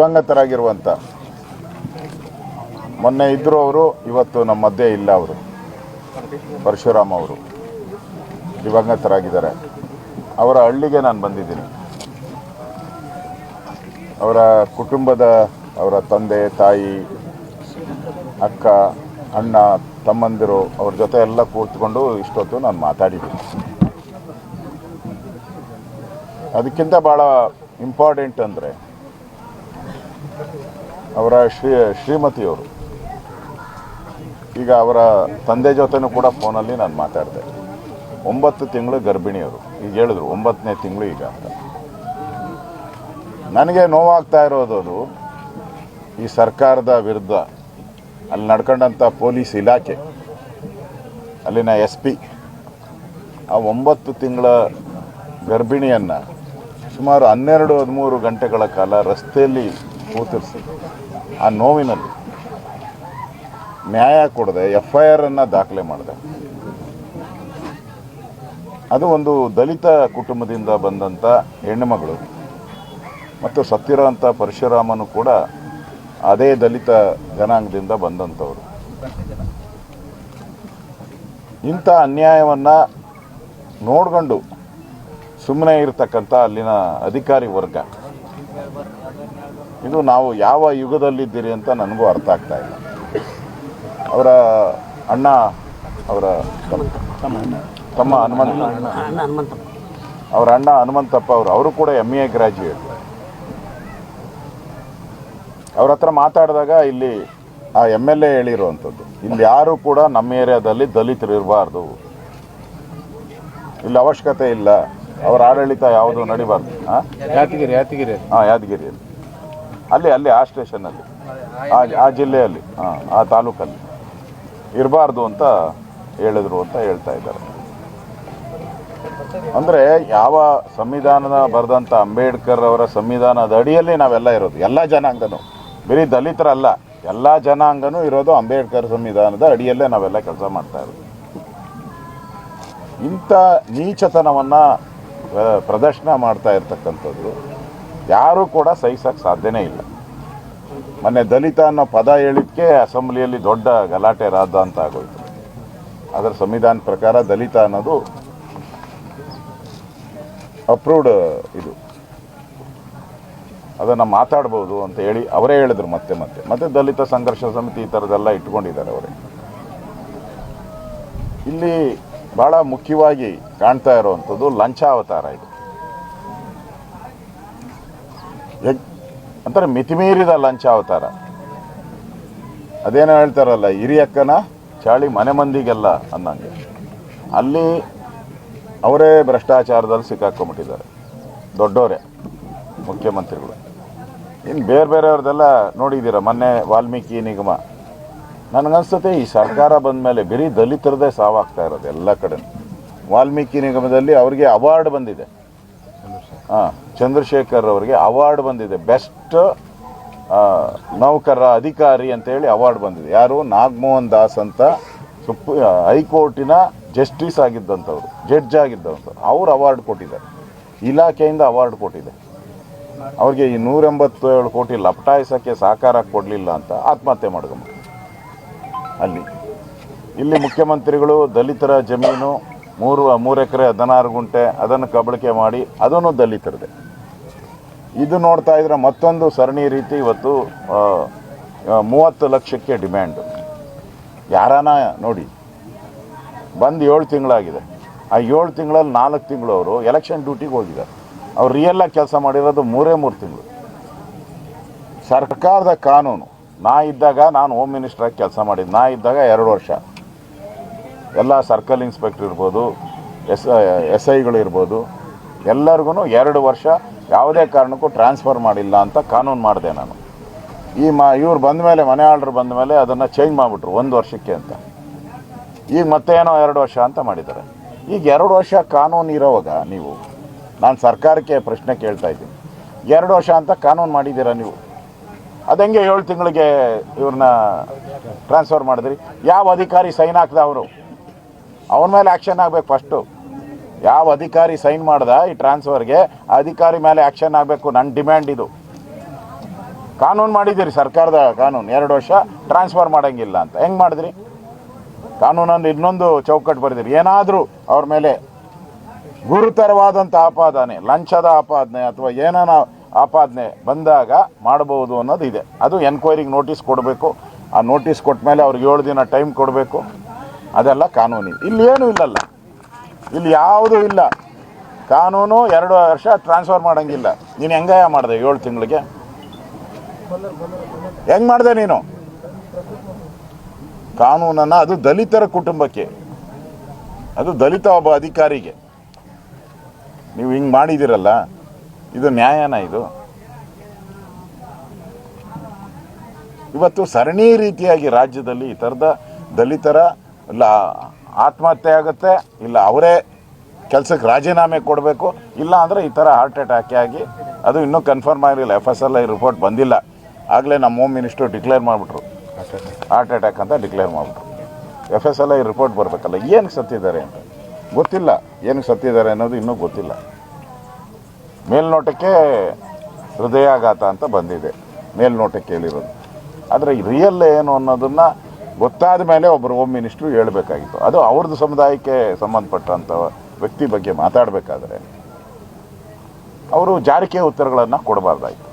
ದಿವಂಗತರಾಗಿರುವಂಥ ಮೊನ್ನೆ ಇದ್ದರು ಅವರು, ಇವತ್ತು ನಮ್ಮ ಮಧ್ಯೆ ಇಲ್ಲ ಅವರು. ಪರಶುರಾಮ್ ಅವರು. ದಿವಂಗತರಾಗಿದ್ದಾರೆ. ಅವರ ಹಳ್ಳಿಗೆ ನಾನು ಬಂದಿದ್ದೀನಿ. ಅವರ ಕುಟುಂಬದ, ಅವರ ತಂದೆ, ತಾಯಿ, ಅಕ್ಕ, ಅಣ್ಣ, ತಮ್ಮಂದಿರು, ಅವ್ರ ಜೊತೆ ಎಲ್ಲ ಕೂತ್ಕೊಂಡು ಇಷ್ಟೊತ್ತು ನಾನು ಮಾತಾಡಿದ್ದೀನಿ. ಅದಕ್ಕಿಂತ ಭಾಳ ಇಂಪಾರ್ಟೆಂಟ್ ಅಂದರೆ ಅವರ ಶ್ರೀ, ಶ್ರೀಮತಿಯವರು. ಈಗ ಅವರ ತಂದೆ ಜೊತೆನೂ ಕೂಡ ಫೋನಲ್ಲಿ ನಾನು ಮಾತಾಡಿದೆ. ಒಂಬತ್ತು ತಿಂಗಳು ಗರ್ಭಿಣಿಯವರು ಈಗ ಹೇಳಿದ್ರು, ಒಂಬತ್ತನೇ ತಿಂಗಳು ಈಗ ಅಂತ. ನನಗೆ ನೋವಾಗ್ತಾ ಇರೋದು ಈ ಸರ್ಕಾರದ ವಿರುದ್ಧ ಅಲ್ಲಿ ನಡ್ಕೊಂಡಂಥ ಪೊಲೀಸ್ ಇಲಾಖೆ, ಅಲ್ಲಿನ ಎಸ್ ಪಿ, ಆ ಒಂಬತ್ತು ತಿಂಗಳ ಗರ್ಭಿಣಿಯನ್ನು ಸುಮಾರು ಹನ್ನೆರಡು, ಹದಿಮೂರು ಗಂಟೆಗಳ ಕಾಲ ರಸ್ತೆಯಲ್ಲಿ ಕೂತಿರಿಸಿ ಆ ನೋವಿನಲ್ಲಿ ನ್ಯಾಯ ಕೊಡದೆ ಎಫ್ ಐ ಆರನ್ನು ದಾಖಲೆ ಮಾಡಿದೆ. ಅದು ಒಂದು ದಲಿತ ಕುಟುಂಬದಿಂದ ಬಂದಂಥ ಹೆಣ್ಣುಮಗಳು ಮತ್ತು ಸತ್ತಿರೋಂಥ ಪರಶುರಾಮನು ಕೂಡ ಅದೇ ದಲಿತ ಜನಾಂಗದಿಂದ ಬಂದಂಥವರು ಇಂಥ ಅನ್ಯಾಯವನ್ನು ನೋಡ್ಕೊಂಡು ಸುಮ್ಮನೆ ಇರತಕ್ಕಂಥ ಅಲ್ಲಿನ ಅಧಿಕಾರಿ ವರ್ಗ. ಇದು ನಾವು ಯಾವ ಯುಗದಲ್ಲಿದ್ದೀರಿ ಅಂತ ನನಗೂ ಅರ್ಥ ಆಗ್ತಾ ಇಲ್ಲ. ಅವರ ಅಣ್ಣ ಅವರ ತಮ್ಮ ಹನುಮಂತ. ಅವರ ಅಣ್ಣ ಹನುಮಂತಪ್ಪ ಅವರು ಅವರು ಕೂಡ ಎಂ ಎ ಗ್ರ್ಯಾಜುಯೇಟ್ ಅವ್ರ ಹತ್ರ ಮಾತಾಡಿದಾಗ ಇಲ್ಲಿ ಆ ಎಂ ಎಲ್ ಎ ಹೇಳಿರುವಂಥದ್ದು. ಇಲ್ಲಿ ಯಾರು ಕೂಡ ನಮ್ಮ ಏರಿಯಾದಲ್ಲಿ ದಲಿತರು ಇರಬಾರ್ದು. ಇಲ್ಲಿ ಅವಶ್ಯಕತೆ ಇಲ್ಲ. ಅವರ ಆಡಳಿತ ಯಾವುದು ನಡಿಬಾರ್ದು. ಹಾಂ ಯಾದಗಿರಿ ಯಾದಗಿರಿ. ಹಾಂ ಯಾದಗಿರಿಯಲ್ಲಿ. ಅಲ್ಲಿ ಅಲ್ಲಿ, ಆ ಸ್ಟೇಷನಲ್ಲಿ ಆ ಜಿಲ್ಲೆಯಲ್ಲಿ, ಆ ತಾಲೂಕಲ್ಲಿ. ಇರಬಾರ್ದು ಅಂತ ಹೇಳಿದ್ರು ಅಂತ ಹೇಳ್ತಾ ಇದ್ದಾರೆ. ಅಂದರೆ ಯಾವ ಸಂವಿಧಾನದ ಬರೆದಂಥ ಅಂಬೇಡ್ಕರ್ ಅವರ ಸಂವಿಧಾನದ ಅಡಿಯಲ್ಲಿ ನಾವೆಲ್ಲ ಇರೋದು, ಎಲ್ಲ ಜನಾಂಗನೂ. ಬರೀ ದಲಿತರಲ್ಲ ಎಲ್ಲ ಜನಾಂಗನೂ ಇರೋದು ಅಂಬೇಡ್ಕರ್ ಸಂವಿಧಾನದ ಅಡಿಯಲ್ಲೇ ನಾವೆಲ್ಲ ಕೆಲಸ ಮಾಡ್ತಾ ಇರೋದು. ಇಂಥ ನೀಚತನವನ್ನು ಪ್ರದರ್ಶನ ಮಾಡ್ತಾ ಇರ್ತಕ್ಕಂಥದ್ದು ಯಾರೂ ಕೂಡ ಸಹಿಸೋಕ್ಕೆ ಸಾಧ್ಯನೇ ಇಲ್ಲ. ಮೊನ್ನೆ ದಲಿತ ಅನ್ನೋ ಪದ ಹೇಳಿದಕ್ಕೆ ಅಸೆಂಬ್ಲಿಯಲ್ಲಿ ದೊಡ್ಡ ಗಲಾಟೆ ರಾದ ಅಂತ ಆಗೋಯ್ತು. ಅದರ ಸಂವಿಧಾನ ಪ್ರಕಾರ ದಲಿತ ಅನ್ನೋದು ಅಪ್ರೂವ್ಡ್ ಇದು. ಅದನ್ನು ಮಾತಾಡ್ಬೋದು ಅಂತ ಹೇಳಿ ಅವರೇ ಹೇಳಿದ್ರು ಮತ್ತೆ ಮತ್ತೆ. ಮತ್ತೆ ದಲಿತ ಸಂಘರ್ಷ ಸಮಿತಿ ಈ ಥರದ್ದೆಲ್ಲ ಇಟ್ಕೊಂಡಿದ್ದಾರೆ ಅವರೇ. ಇಲ್ಲಿ ಭಾಳ ಮುಖ್ಯವಾಗಿ ಕಾಣ್ತಾ ಇರುವಂಥದ್ದು ಲಂಚಾವತಾರ ಇದು. ಅಂತಾರೆ ಮಿತಿಮೀರಿದ ಲಂಚಾವತಾರ ಅದೇನೋ ಹೇಳ್ತಾರಲ್ಲ ಹಿರಿಯಕ್ಕನ ಚಾಳಿ ಮನೆ ಮಂದಿಗೆಲ್ಲ ಅನ್ನಂಗೆ ಅಲ್ಲಿ ಅವರೇ ಭ್ರಷ್ಟಾಚಾರದಲ್ಲಿ ಸಿಕ್ಕಾಕೊಂಡ್ಬಿಟ್ಟಿದ್ದಾರೆ. ದೊಡ್ಡವರೇ ಮುಖ್ಯಮಂತ್ರಿಗಳು. ಇನ್ನು ಬೇರೆ ಬೇರೆಯವ್ರದ್ದೆಲ್ಲ ನೋಡಿದ್ದೀರ, ಮೊನ್ನೆ ವಾಲ್ಮೀಕಿ ನಿಗಮ. ನನಗನ್ಸುತ್ತೆ ಈ ಸರ್ಕಾರ ಬಂದ ಮೇಲೆ ಬರೀ ದಲಿತರದೇ ಸಾವಾಗ್ತಾ ಇರೋದು ಎಲ್ಲ ಕಡೆ ವಾಲ್ಮೀಕಿ ನಿಗಮದಲ್ಲಿ ಅವರಿಗೆ ಅವಾರ್ಡ್ ಬಂದಿದೆ. ಹಾಂ ಚಂದ್ರಶೇಖರ್ ಅವರಿಗೆ ಅವಾರ್ಡ್ ಬಂದಿದೆ. ಬೆಸ್ಟ್ ನೌಕರ, ಅಧಿಕಾರಿ ಅಂತೇಳಿ ಅವಾರ್ಡ್ ಬಂದಿದೆ. ಯಾರು? ನಾಗಮೋಹನ್ ದಾಸ್ ಅಂತ ಸುಪ್ರೀ ಹೈಕೋರ್ಟಿನ ಜಸ್ಟಿಸ್ ಆಗಿದ್ದಂಥವ್ರು, ಜಡ್ಜ್ ಆಗಿದ್ದಂಥವ್ರು. ಅವ್ರು ಅವಾರ್ಡ್ ಕೊಟ್ಟಿದ್ದಾರೆ. ಇಲಾಖೆಯಿಂದ ಅವಾರ್ಡ್ ಕೊಟ್ಟಿದೆ. ಅವ್ರಿಗೆ ಈ ನೂರೆಂಬತ್ತೇಳು ಕೋಟಿ ಲಪಟಾಯಿಸೋಕ್ಕೆ ಸಹಕಾರ ಕೊಡಲಿಲ್ಲ ಅಂತ ಆತ್ಮಹತ್ಯೆ ಮಾಡ್ಕೊಂಬ ಅಲ್ಲಿ. ಇಲ್ಲಿ ಮುಖ್ಯಮಂತ್ರಿಗಳು, ದಲಿತರ ಜಮೀನು ಮೂರು ಮೂರು ಎಕರೆ ಹದಿನಾರು ಗುಂಟೆ ಅದನ್ನು ಕಬಳಿಕೆ ಮಾಡಿ ಅದನ್ನು ದಲಿತರದೆ. ಇದು ನೋಡ್ತಾ ಇದ್ರೆ ಮತ್ತೊಂದು ಸರಣಿ ರೀತಿ ಇವತ್ತು ಮೂವತ್ತು ಲಕ್ಷಕ್ಕೆ ಡಿಮ್ಯಾಂಡು. ಯಾರಾನ ನೋಡಿ, ಬಂದು ಏಳು ತಿಂಗಳಾಗಿದೆ. ಆ ಏಳು ತಿಂಗಳಲ್ಲಿ ನಾಲ್ಕು ತಿಂಗಳು ಅವರು ಎಲೆಕ್ಷನ್ ಡ್ಯೂಟಿಗೆ ಹೋಗಿದ್ದಾರೆ. ಅವ್ರು ರಿಯಲ್ಲಾಗಿ ಕೆಲಸ ಮಾಡಿರೋದು ಮೂರೇ ಮೂರು ತಿಂಗಳು. ಸರ್ಕಾರದ ಕಾನೂನು, ನಾ ಇದ್ದಾಗ ನಾನು ಹೋಮ್ ಮಿನಿಸ್ಟ್ರಾಗಿ ಕೆಲಸ ಮಾಡಿದ್ದು, ನಾ ಇದ್ದಾಗ ಎರಡು ವರ್ಷ. ಎಲ್ಲ ಸರ್ಕಲ್ ಇನ್ಸ್ಪೆಕ್ಟರ್ ಇರ್ಬೋದು, ಎಸ್ ಎಸ್ ಐಗಳು ಇರ್ಬೋದು ಎಲ್ಲರಿಗೂ ಎರಡು ವರ್ಷ ಯಾವುದೇ ಕಾರಣಕ್ಕೂ ಟ್ರಾನ್ಸ್ಫರ್ ಮಾಡಿಲ್ಲ ಅಂತ ಕಾನೂನು ಮಾಡಿದೆ ನಾನು. ಈ ಮಾ, ಇವ್ರು ಬಂದ ಮೇಲೆ, ಮನೆ ಆರ್ಡ್ರ್ ಬಂದ ಮೇಲೆ ಅದನ್ನು ಚೇಂಜ್ ಮಾಡಿಬಿಟ್ರು ಒಂದು ವರ್ಷಕ್ಕೆ ಅಂತ. ಈಗ ಮತ್ತೆ ಏನೋ ಎರಡು ವರ್ಷ ಅಂತ ಮಾಡಿದ್ದಾರೆ. ಈಗ ಎರಡು ವರ್ಷ ಕಾನೂನು ಇರೋವಾಗ ನೀವು, ನಾನು ಸರ್ಕಾರಕ್ಕೆ ಪ್ರಶ್ನೆ ಕೇಳ್ತಾ ಇದ್ದೀನಿ. ಎರಡು ವರ್ಷ ಅಂತ ಕಾನೂನು ಮಾಡಿದ್ದೀರಾ ನೀವು? ಅದಂಗೆ ಏಳು ತಿಂಗಳಿಗೆ ಇವ್ರನ್ನ ಟ್ರಾನ್ಸ್ಫರ್ ಮಾಡಿದ್ರಿ? ಯಾವ ಅಧಿಕಾರಿ ಸೈನ್ ಹಾಕ್ದ ಅವರು? ಅವನ ಮೇಲೆ ಆ್ಯಕ್ಷನ್ ಆಗಬೇಕು ಫಸ್ಟು ಯಾವ ಅಧಿಕಾರಿ ಸೈನ್ ಮಾಡ್ದ ಈ ಟ್ರಾನ್ಸ್ಫರ್ಗೆ ಅಧಿಕಾರಿ ಮೇಲೆ ಆ್ಯಕ್ಷನ್ ಆಗಬೇಕು ನನ್ನ ಡಿಮ್ಯಾಂಡ್ ಇದು. ಕಾನೂನು ಮಾಡಿದ್ದೀರಿ ಸರ್ಕಾರದ ಕಾನೂನು, ಎರಡು ವರ್ಷ ಟ್ರಾನ್ಸ್ಫರ್ ಮಾಡೋಂಗಿಲ್ಲ ಅಂತ. ಹೆಂಗೆ ಮಾಡಿದ್ರಿ? ಕಾನೂನನ್ನು ಇನ್ನೊಂದು ಚೌಕಟ್ಟು ಬರೆದಿರಿ. ಏನಾದರೂ ಅವ್ರ ಮೇಲೆ ಗುರುತರವಾದಂಥ ಆಪಾದನೆ, ಲಂಚದ ಆಪಾದನೆ ಅಥವಾ ಏನಾನ ಆಪಾದನೆ ಬಂದಾಗ ಮಾಡಬಹುದು ಅನ್ನೋದು ಇದೆ. ಅದು ಎನ್ಕ್ವೈರಿಗೆ ನೋಟಿಸ್ ಕೊಡಬೇಕು. ಆ ನೋಟಿಸ್ ಕೊಟ್ಟ ಮೇಲೆ ಅವ್ರಿಗೆ ಏಳು ದಿನ ಟೈಮ್ ಕೊಡಬೇಕು. ಅದೆಲ್ಲ ಕಾನೂನಿ. ಇಲ್ಲಿ ಏನೂ ಇಲ್ಲಲ್ಲ. ಇಲ್ಲಿ ಯಾವುದೂ ಇಲ್ಲ. ಕಾನೂನು ಎರಡು ವರ್ಷ ಟ್ರಾನ್ಸ್ಫರ್ ಮಾಡೋಂಗಿಲ್ಲ. ನೀನು ಹೆಂಗಾಯ ಮಾಡಿದೆ ಏಳು ತಿಂಗಳಿಗೆ? ಹೆಂಗ್ ಮಾಡಿದೆ ನೀನು? ಕಾನೂನನ್ನು ಅದು ದಲಿತರ ಕುಟುಂಬಕ್ಕೆ. ಅದು ದಲಿತ ಒಬ್ಬ ಅಧಿಕಾರಿಗೆ. ನೀವು ಹಿಂಗೆ ಮಾಡಿದ್ದೀರಲ್ಲ ಇದು ನ್ಯಾಯನ ಇದು. ಇವತ್ತು ಸರಣಿ ರೀತಿಯಾಗಿ ರಾಜ್ಯದಲ್ಲಿ ಈ ಥರದ ದಲಿತರ ಇಲ್ಲ ಆತ್ಮಹತ್ಯೆ ಆಗುತ್ತೆ ಇಲ್ಲ ಅವರೇ ಕೆಲಸಕ್ಕೆ ರಾಜೀನಾಮೆ ಕೊಡಬೇಕು ಇಲ್ಲ ಅಂದರೆ ಈ ಥರ ಹಾರ್ಟ್ ಅಟ್ಯಾಕ್ ಆಗಿ ಅದು ಇನ್ನೂ ಕನ್ಫರ್ಮ್ ಆಗಿರಲಿಲ್ಲ F S L I report ಬಂದಿಲ್ಲ. ಆಗಲೇ ನಮ್ಮ ಹೋಮ್ ಮಿನಿಸ್ಟರ್ ಡಿಕ್ಲೇರ್ ಮಾಡಿಬಿಟ್ರು. ಹಾರ್ಟ್ ಅಟ್ಯಾಕ್ ಅಂತ ಡಿಕ್ಲೇರ್ ಮಾಡಿಬಿಟ್ರು. F S L I report ಬರಬೇಕಲ್ಲ ಏನಕ್ಕೆ ಸತ್ತಿದ್ದಾರೆ ಅಂತ? ಗೊತ್ತಿಲ್ಲ ಏನಕ್ಕೆ ಸತ್ತಿದ್ದಾರೆ ಅನ್ನೋದು ಇನ್ನೂ ಗೊತ್ತಿಲ್ಲ. ಮೇಲ್ನೋಟಕ್ಕೆ ಹೃದಯಾಘಾತ ಅಂತ ಬಂದಿದೆ ಮೇಲ್ನೋಟಕ್ಕೆ ಹೇಳಿರೋದು ಆದರೆ ರಿಯಲ್ ಏನು ಅನ್ನೋದನ್ನು ಗೊತ್ತಾದ ಮೇಲೆ ಒಬ್ಬರು ಹೋಮ್ ಮಿನಿಸ್ಟ್ರು ಹೇಳಬೇಕಾಗಿತ್ತು. ಅದು ಅವ್ರದ್ದು ಸಮುದಾಯಕ್ಕೆ ಸಂಬಂಧಪಟ್ಟಂಥ ವ್ಯಕ್ತಿ ಬಗ್ಗೆ ಮಾತಾಡಬೇಕಾದ್ರೆ ಅವರು ಜಾರಿಕೆ ಉತ್ತರಗಳನ್ನು ಕೊಡಬಾರ್ದಾಯಿತು.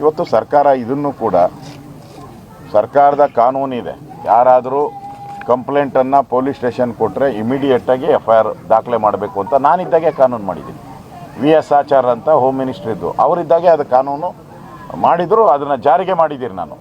ಇವತ್ತು ಸರ್ಕಾರ ಇದನ್ನು ಕೂಡ ಸರ್ಕಾರದ ಕಾನೂನಿದೆ ಯಾರಾದರೂ ಕಂಪ್ಲೇಂಟನ್ನು ಪೊಲೀಸ್ ಸ್ಟೇಷನ್ ಕೊಟ್ಟರೆ ಇಮಿಡಿಯೇಟಾಗಿ ಎಫ್ ಐ ಆರ್ ದಾಖಲೆ ಮಾಡಬೇಕು ಅಂತ ನಾನಿದ್ದಾಗೆ ಕಾನೂನು ಮಾಡಿದ್ದೀನಿ. ವಿ ಎಸ್ ಆಚಾರ್ ಅಂತ ಹೋಮ್ ಮಿನಿಸ್ಟ್ರ್ ಇದ್ದು. ಅವರಿದ್ದಾಗೆ ಅದು ಕಾನೂನು ಮಾಡಿದ್ರು, ಅದನ್ನು ಜಾರಿಗೆ ಮಾಡಿದ್ದೀರಿ ನಾನು.